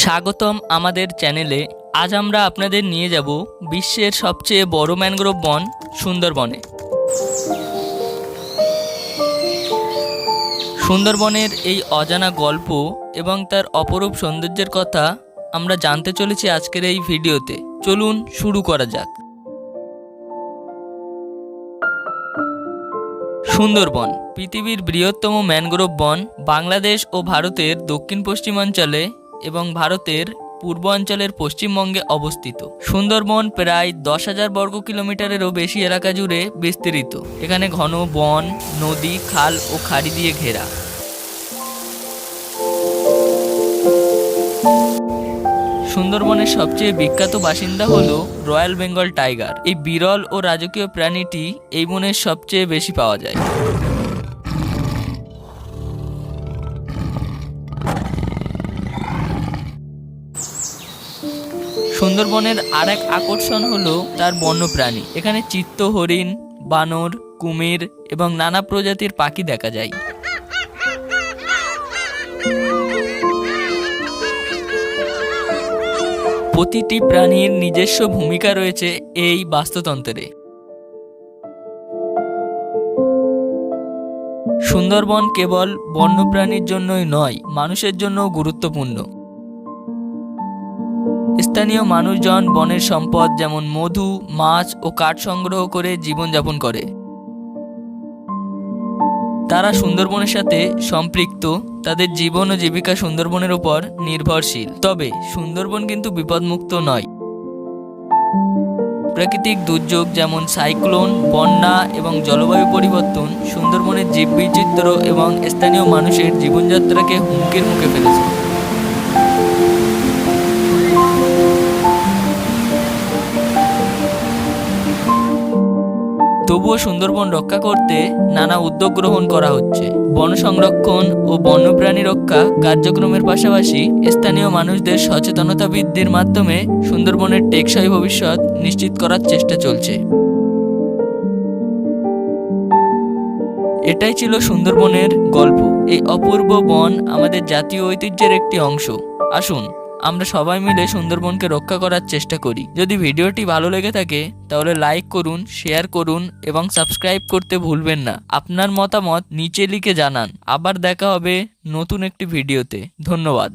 স্বাগতম আমাদের চ্যানেলে। আজ আমরা আপনাদের নিয়ে যাব বিশ্বের সবচেয়ে বড় ম্যানগ্রোভ বন, সুন্দরবনে। সুন্দরবনের এই অজানা গল্প এবং তার অপরূপ সৌন্দর্যের কথা আমরা জানতে চলেছি আজকের এই ভিডিওতে। চলুন শুরু করা যাক। সুন্দরবন, পৃথিবীর বৃহত্তম ম্যানগ্রোভ বন বাংলাদেশ ও ভারতের দক্ষিণ পশ্চিমাঞ্চলে এবং ভারতের পূর্বাঞ্চলের পশ্চিমবঙ্গে অবস্থিত। সুন্দরবন প্রায় দশ হাজার বর্গ কিলোমিটারেরও বেশি এলাকা জুড়ে বিস্তৃত। এখানে ঘন বন, নদী, খাল ও খাড়ি দিয়ে ঘেরা। সুন্দরবনের সবচেয়ে বিখ্যাত বাসিন্দা হলো রয়্যাল বেঙ্গল টাইগার। এই বিরল ও রাজকীয় প্রাণীটি এই বনের সবচেয়ে বেশি পাওয়া যায়। সুন্দরবনের আরেক আকর্ষণ হলো তার বন্যপ্রাণী। এখানে চিত্ত হরিণ, বানর, কুমির এবং নানা প্রজাতির পাখি দেখা যায়। প্রতিটি প্রাণীর নিজস্ব ভূমিকা রয়েছে এই বাস্তুতন্ত্রে। সুন্দরবন কেবল বন্যপ্রাণীর জন্যই নয়, মানুষের জন্যও গুরুত্বপূর্ণ। স্থানীয় মানুষজন বনের সম্পদ যেমন মধু, মাছ ও কাঠ সংগ্রহ করে জীবনযাপন করে। তারা সুন্দরবনের সাথে সম্পৃক্ত, তাদের জীবন ও জীবিকা সুন্দরবনের উপর নির্ভরশীল। তবে সুন্দরবন কিন্তু বিপদমুক্ত নয়। প্রাকৃতিক দুর্যোগ যেমন সাইক্লোন, বন্যা এবং জলবায়ু পরিবর্তন সুন্দরবনের জীববৈচিত্র্য এবং স্থানীয় মানুষের জীবনযাত্রাকে হুমকির মুখে ফেলেছে। তবুও সুন্দরবন রক্ষা করতে নানা উদ্যোগ গ্রহণ করা হচ্ছে। বন সংরক্ষণ ও বন্যপ্রাণী রক্ষা কার্যক্রমের পাশাপাশি স্থানীয় মানুষদের সচেতনতা বৃদ্ধির মাধ্যমে সুন্দরবনের টেকসই ভবিষ্যৎ নিশ্চিত করার চেষ্টা চলছে। এটাই ছিল সুন্দরবনের গল্প। এই অপূর্ব বন আমাদের জাতীয় ঐতিহ্যের একটি অংশ। আসুন আমরা সবাই মিলে সুন্দরবনকে রক্ষা করার চেষ্টা করি। যদি ভিডিওটি ভালো লেগে থাকে, তাহলে লাইক করুন শেয়ার করুন এবং সাবস্ক্রাইব করতে ভুলবেন না। আপনার মতামত নিচে লিখে জানান। আবার দেখা হবে নতুন একটি ভিডিওতে। ধন্যবাদ।